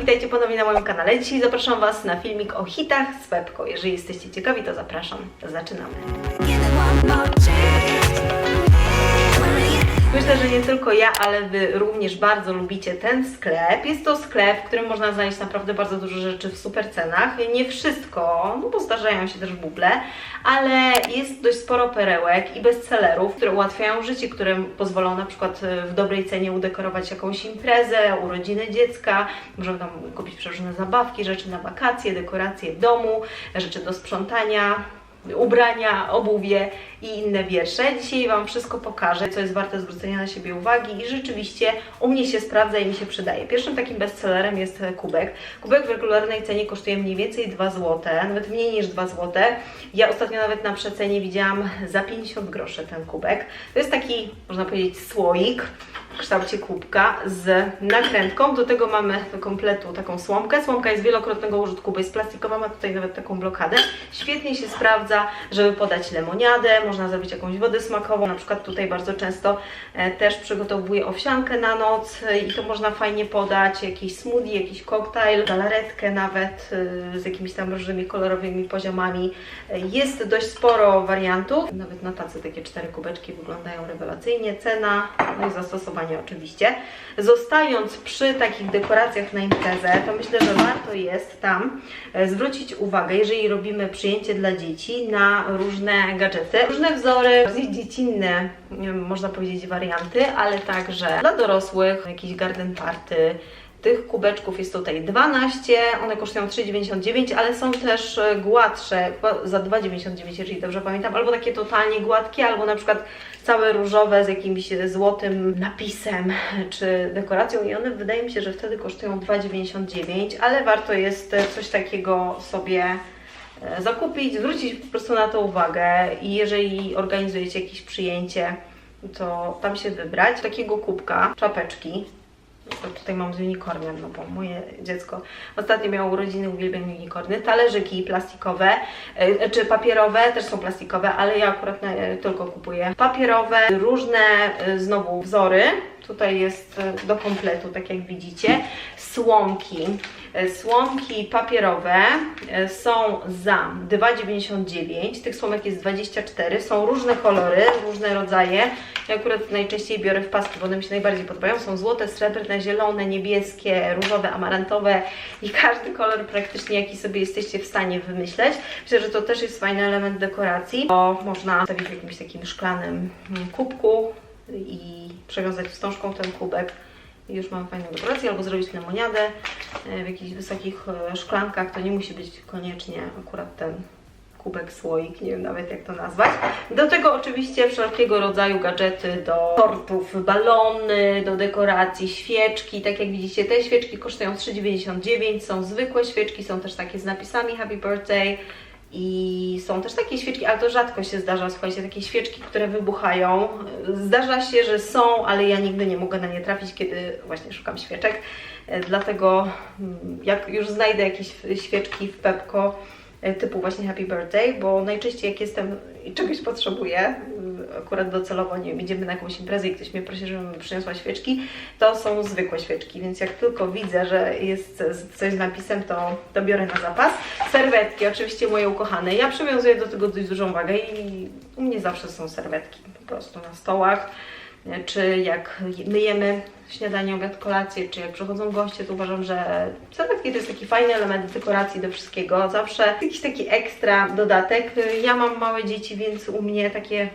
witajcie ponownie na moim kanale. Dzisiaj zapraszam Was na filmik o hitach z Pepko. Jeżeli jesteście ciekawi, to zapraszam. Zaczynamy. Myślę, że nie tylko ja, ale Wy również bardzo lubicie ten sklep. Jest to sklep, w którym można znaleźć naprawdę bardzo dużo rzeczy w super cenach. Nie wszystko, no bo zdarzają się też buble, ale jest dość sporo perełek i bestsellerów, które ułatwiają życie, które pozwolą na przykład w dobrej cenie udekorować jakąś imprezę, urodziny dziecka. Możemy tam kupić przeróżne zabawki, rzeczy na wakacje, dekoracje domu, rzeczy do sprzątania, ubrania, obuwie i inne wiersze. Dzisiaj Wam wszystko pokażę, co jest warte zwrócenia na siebie uwagi i rzeczywiście u mnie się sprawdza i mi się przydaje. Pierwszym takim bestsellerem jest kubek. Kubek w regularnej cenie kosztuje mniej więcej 2 zł, nawet mniej niż 2 zł. Ja ostatnio nawet na przecenie widziałam za 50 groszy ten kubek. To jest taki, można powiedzieć, słoik w kształcie kubka z nakrętką. Do tego mamy do kompletu taką słomkę. Słomka jest wielokrotnego użytku, bo jest plastikowa, ma tutaj nawet taką blokadę. Świetnie się sprawdza, żeby podać lemoniadę, można zrobić jakąś wodę smakową. Na przykład tutaj bardzo często e, też przygotowuję owsiankę na noc e, i to można fajnie podać, jakiś smoothie, jakiś koktajl, galaretkę nawet e, z jakimiś tam różnymi kolorowymi poziomami. Jest dość sporo wariantów, nawet na tacy takie cztery kubeczki wyglądają rewelacyjnie. Cena, no i zastosowanie oczywiście. Zostając przy takich dekoracjach na imprezę, to myślę, że warto jest tam e, zwrócić uwagę, jeżeli robimy przyjęcie dla dzieci, na różne gadżety, różne wzory, dziecinne, można powiedzieć, warianty, ale także dla dorosłych, jakieś garden party, tych kubeczków jest tutaj 12, one kosztują 3,99, ale są też e, gładsze, za 2,99, jeżeli dobrze pamiętam, albo takie totalnie gładkie, albo na przykład całe różowe z jakimś złotym napisem czy dekoracją i one wydaje mi się, że wtedy kosztują 2,99, ale warto jest e, coś takiego sobie e, zakupić, zwrócić po prostu na to uwagę i jeżeli organizujecie jakieś przyjęcie, to tam się wybrać. Takiego kubka, czapeczki, tutaj mam z unicornem, no bo moje dziecko ostatnio miało urodziny, uwielbiam unicorny. Talerzyki plastikowe, e, czy papierowe, też są plastikowe, ale ja akurat tylko kupuję papierowe, różne e, znowu wzory. Tutaj jest e, do kompletu, tak jak widzicie. Słomki. E, Słomki papierowe e, są za 2,99. Tych słomek jest 24. Są różne kolory, różne rodzaje. Ja akurat najczęściej biorę w paski, bo one mi się najbardziej podobają. Są złote, srebrne, zielone, niebieskie, różowe, amarantowe i każdy kolor praktycznie, jaki sobie jesteście w stanie wymyśleć. Myślę, że to też jest fajny element dekoracji, bo można stawić w jakimś takim szklanym mm, kubku i przewiązać wstążką ten kubek i już mamy fajną dekorację, albo zrobić lemoniadę e, w jakichś wysokich e, szklankach. To nie musi być koniecznie akurat ten kubek, słoik, nie wiem nawet jak to nazwać. Do tego oczywiście wszelkiego rodzaju gadżety do tortów, balony, do dekoracji, świeczki. Tak jak widzicie, te świeczki kosztują 3,99, są zwykłe świeczki, są też takie z napisami Happy Birthday. I są też takie świeczki, ale to rzadko się zdarza, słuchajcie, takie świeczki, które wybuchają. Zdarza się, że są, ale ja nigdy nie mogę na nie trafić, kiedy właśnie szukam świeczek. E, Dlatego mm, jak już znajdę jakieś świeczki w Pepko, typu właśnie Happy Birthday, bo najczęściej jak jestem i czegoś potrzebuję, y, akurat docelowo, nie wiem, idziemy na jakąś imprezę i ktoś mnie prosi, żebym przyniosła świeczki, to są zwykłe świeczki, więc jak tylko widzę, że jest coś z napisem, to, to biorę na zapas. Serwetki, oczywiście moje ukochane. Ja przywiązuję do tego dość dużą wagę i u mnie zawsze są serwetki po prostu na stołach czy jak myjemy śniadanie, obiad, kolację, czy jak przychodzą goście, to uważam, że serwetki to jest taki fajny element dekoracji do wszystkiego. Zawsze jakiś taki ekstra dodatek. Ja mam małe dzieci, więc u mnie takie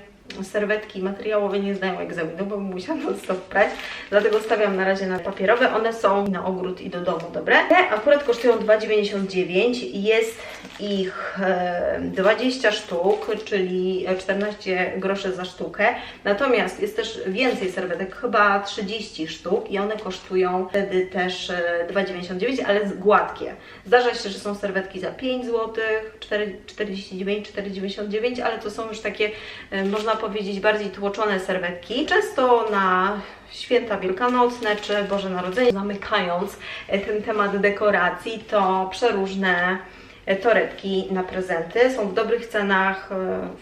serwetki materiałowe nie zdają egzaminu, bo musiałam non stop prać, dlatego stawiam na razie na papierowe. One są na ogród i do domu dobre. Te akurat kosztują 2,99. Jest ich e, 20 sztuk, czyli 14 groszy za sztukę. Natomiast jest też więcej serwetek, chyba 30 sztuk i one kosztują wtedy też e, 2,99, ale z- gładkie. Zdarza się, że są serwetki za 5 zł, 4,49, 4,99, ale to są już takie, e, można powiedzieć, bardziej tłoczone serwetki. Często na święta wielkanocne czy Boże Narodzenie, zamykając e, ten temat dekoracji, to przeróżne e, torebki na prezenty. Są w dobrych cenach e,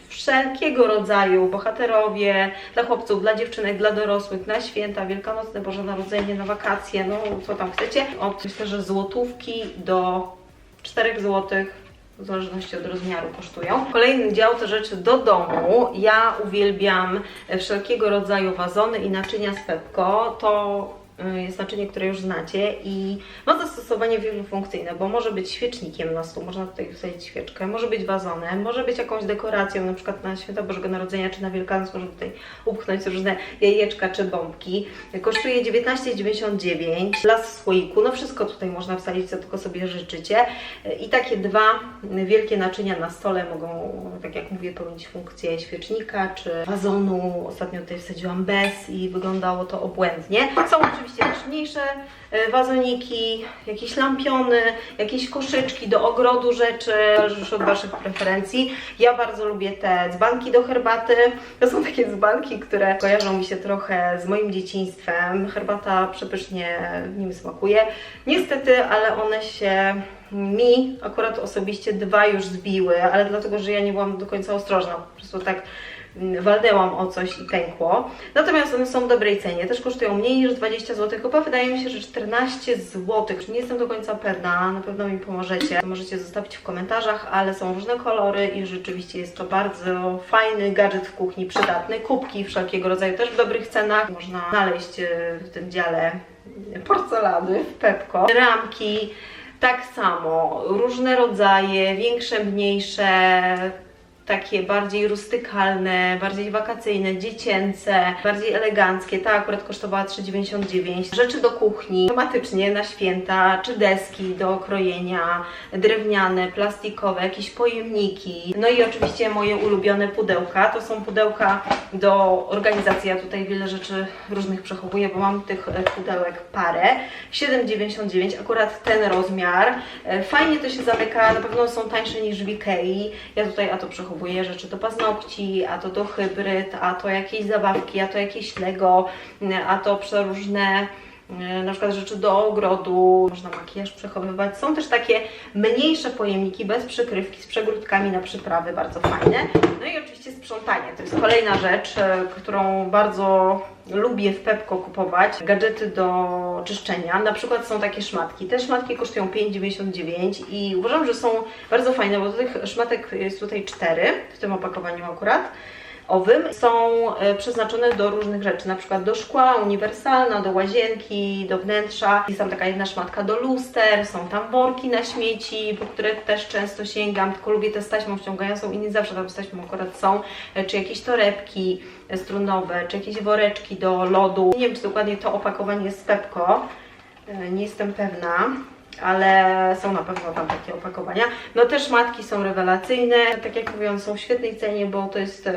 wszelkiego rodzaju bohaterowie, dla chłopców, dla dziewczynek, dla dorosłych, na święta, wielkanocne, Boże Narodzenie, na wakacje, no co tam chcecie. Od myślę, że złotówki do 4 złotych w zależności od rozmiaru kosztują. Kolejny dział to rzeczy do domu. Ja uwielbiam wszelkiego rodzaju wazony i naczynia z Pepko. To jest naczynie, które już znacie i ma zastosowanie wielofunkcyjne, bo może być świecznikiem na stół, można tutaj wsadzić świeczkę, może być wazonem, może być jakąś dekoracją, na przykład na Święta Bożego Narodzenia czy na Wielkanoc, można tutaj upchnąć różne jajeczka czy bombki. Kosztuje 19,99 las w słoiku, no wszystko tutaj można wsadzić, co tylko sobie życzycie. I takie dwa wielkie naczynia na stole mogą, tak jak mówię, pełnić funkcję świecznika czy wazonu. Ostatnio tutaj wsadziłam bez i wyglądało to obłędnie. Są oczywiście też mniejsze e, wazoniki, jakieś lampiony, jakieś koszyczki do ogrodu rzeczy, już od Waszych preferencji. Ja bardzo lubię te dzbanki do herbaty. To są takie dzbanki, które kojarzą mi się trochę z moim dzieciństwem. Herbata przepysznie w nim smakuje. Niestety, ale one się mi akurat osobiście dwa już zbiły, ale dlatego, że ja nie byłam do końca ostrożna. Po prostu tak walnęłam o coś i pękło. Natomiast one są w dobrej cenie. Też kosztują mniej niż 20 zł. Chyba wydaje mi się, że 14 zł. Nie jestem do końca pewna, na pewno mi pomożecie. Możecie zostawić w komentarzach, ale są różne kolory i rzeczywiście jest to bardzo fajny gadżet w kuchni, przydatny. Kubki wszelkiego rodzaju też w dobrych cenach. Można znaleźć e, w tym dziale porcelany w Pepko. Ramki tak samo, różne rodzaje, większe, mniejsze, takie bardziej rustykalne, bardziej wakacyjne, dziecięce, bardziej eleganckie. Ta akurat kosztowała 3,99. Rzeczy do kuchni, tematycznie na święta, czy deski do krojenia, drewniane, plastikowe, jakieś pojemniki. No i oczywiście moje ulubione pudełka. To są pudełka do organizacji. Ja tutaj wiele rzeczy różnych przechowuję, bo mam tych e, pudełek parę. 7,99 akurat ten rozmiar. E, Fajnie to się zamyka, na pewno są tańsze niż w Ikei. Ja tutaj a to przechowuję rzeczy do paznokci, a to do hybryd, a to jakieś zabawki, a to jakieś Lego, a to przeróżne na przykład rzeczy do ogrodu, można makijaż przechowywać. Są też takie mniejsze pojemniki bez przykrywki z przegródkami na przyprawy, bardzo fajne. No i oczywiście sprzątanie, to jest kolejna rzecz, e, którą bardzo lubię w Pepko kupować. Gadżety do czyszczenia, na przykład są takie szmatki. Te szmatki kosztują 5,99 i uważam, że są bardzo fajne, bo tych szmatek jest tutaj 4 w tym opakowaniu akurat owym są e, przeznaczone do różnych rzeczy, na przykład do szkła, uniwersalna, do łazienki, do wnętrza. Jest tam taka jedna szmatka do luster, są tam worki na śmieci, po które też często sięgam, tylko lubię te z taśmą wciągającą i nie zawsze tam z taśmą akurat są, e, czy jakieś torebki strunowe, czy jakieś woreczki do lodu. Nie wiem, czy dokładnie to opakowanie jest z Pepko, E, nie jestem pewna ale są na pewno tam takie opakowania. No te szmatki są rewelacyjne, tak jak mówiłam, są w świetnej cenie, bo to jest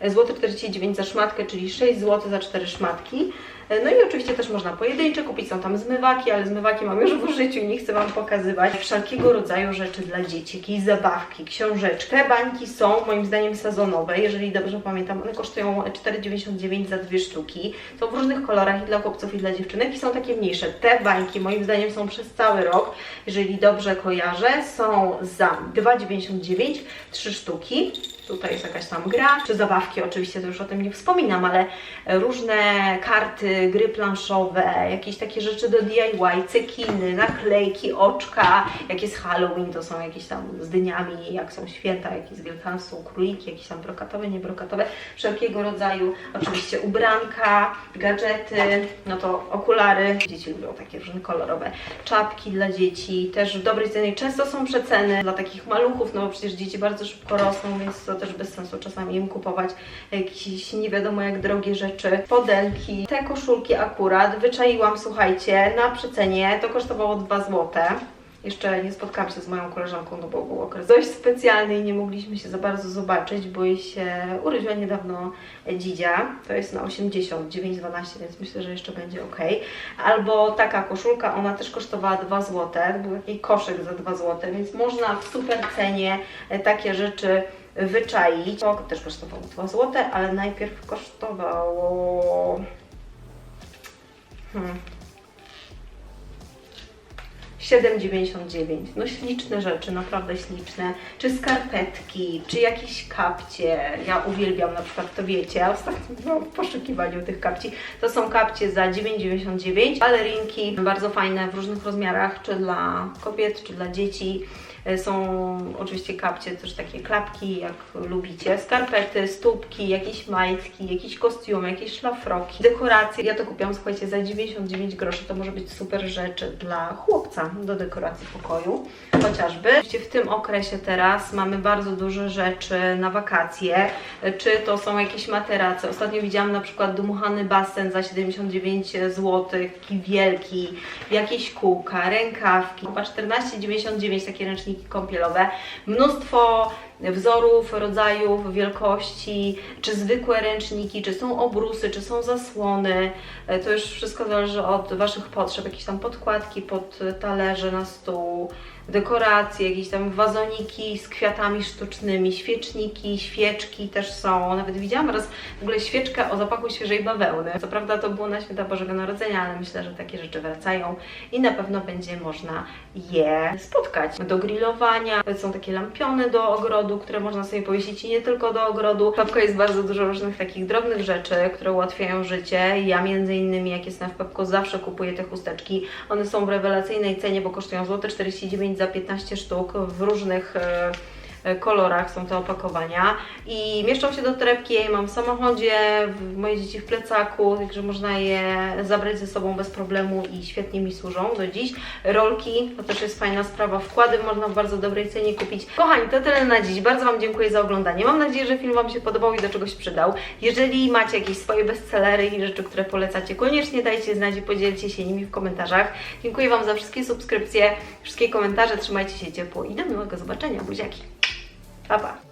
e, złoty 49 za szmatkę, czyli 6 zł za 4 szmatki. E, No i oczywiście też można pojedyncze kupić, są tam zmywaki, ale zmywaki mam już w użyciu i nie chcę Wam pokazywać. Wszelkiego rodzaju rzeczy dla dzieci, jakieś zabawki, książeczkę. Bańki są moim zdaniem sezonowe, jeżeli dobrze pamiętam, one kosztują 4,99 za dwie sztuki. Są w różnych kolorach i dla chłopców i dla dziewczynek i są takie mniejsze. Te bańki moim zdaniem są przez cały rok, jeżeli dobrze kojarzę, są za 2,99 trzy sztuki. Tutaj jest jakaś tam gra, czy zabawki, oczywiście to już o tym nie wspominam, ale różne karty, gry planszowe, jakieś takie rzeczy do DIY, cekiny, naklejki, oczka, jak jest Halloween, to są jakieś tam z dyniami, jak są święta, jak jest Wielkanoc, są króliki, jakieś tam brokatowe, niebrokatowe, wszelkiego rodzaju, oczywiście ubranka, gadżety, no to okulary, dzieci lubią takie różne kolorowe, czapki dla dzieci, też w dobrej cenie, często są przeceny dla takich maluchów, no bo przecież dzieci bardzo szybko rosną, więc to też bez sensu czasami im kupować jakieś nie wiadomo jak drogie rzeczy, spodenki. Te koszulki akurat wyczaiłam, słuchajcie, na przecenie, to kosztowało 2 złote. Jeszcze nie spotkałam się z moją koleżanką, no bo był okres dość specjalny i nie mogliśmy się za bardzo zobaczyć, bo jej się urodziła niedawno dzidzia. To jest na 80, 9,12, więc myślę, że jeszcze będzie ok. Albo taka koszulka, ona też kosztowała 2 zł. Był taki koszyk za 2 zł, więc można w super cenie takie rzeczy wyczaić. To też kosztowało 2 zł, ale najpierw kosztowało... Hmm. 7,99. No śliczne rzeczy, naprawdę śliczne. Czy skarpetki, czy jakieś kapcie. Ja uwielbiam na przykład, to wiecie, ja ostatnio w poszukiwaniu tych kapci. To są kapcie za 9,99. Balerinki bardzo fajne w różnych rozmiarach, czy dla kobiet, czy dla dzieci. E, Są oczywiście kapcie, też takie klapki, jak lubicie, skarpety, stópki, jakieś majtki, jakieś kostiumy, jakieś szlafroki, dekoracje. Ja to kupiłam, słuchajcie, za 99 groszy. To może być super rzecz dla chłopca do dekoracji pokoju, chociażby. W tym okresie teraz mamy bardzo dużo rzeczy na wakacje, E, czy to są jakieś materace. Ostatnio widziałam na przykład dmuchany basen za 79 zł, taki wielki, jakieś kółka, rękawki, chyba 14,99 takie ręczniki kąpielowe, mnóstwo wzorów, rodzajów, wielkości, czy zwykłe ręczniki, czy są obrusy, czy są zasłony. E, To już wszystko zależy od Waszych potrzeb, jakieś tam podkładki pod talerze na stół, dekoracje, jakieś tam wazoniki z kwiatami sztucznymi, świeczniki, świeczki też są. Nawet widziałam raz w ogóle świeczkę o zapachu świeżej bawełny. Co prawda to było na święta Bożego Narodzenia, ale myślę, że takie rzeczy wracają i na pewno będzie można je spotkać. Do grillowania są takie lampiony do ogrodu, które można sobie powiesić i nie tylko do ogrodu. W Pepko jest bardzo dużo różnych takich drobnych rzeczy, które ułatwiają życie. Ja między innymi jak jestem w Pepko zawsze kupuję te chusteczki. One są w rewelacyjnej cenie, bo kosztują złote 49 za 15 sztuk w różnych e, kolorach są te opakowania i mieszczą się do torebki, mam w samochodzie, w, moje dzieci w plecaku, także można je zabrać ze sobą bez problemu i świetnie mi służą do dziś. Rolki, to też jest fajna sprawa, wkłady można w bardzo dobrej cenie kupić. Kochani, to tyle na dziś, bardzo Wam dziękuję za oglądanie. Mam nadzieję, że film Wam się podobał i do czegoś przydał. Jeżeli macie jakieś swoje bestsellery i rzeczy, które polecacie, koniecznie dajcie znać i podzielcie się nimi w komentarzach. Dziękuję Wam za wszystkie subskrypcje, wszystkie komentarze, trzymajcie się ciepło i do miłego zobaczenia, buziaki. Па-па!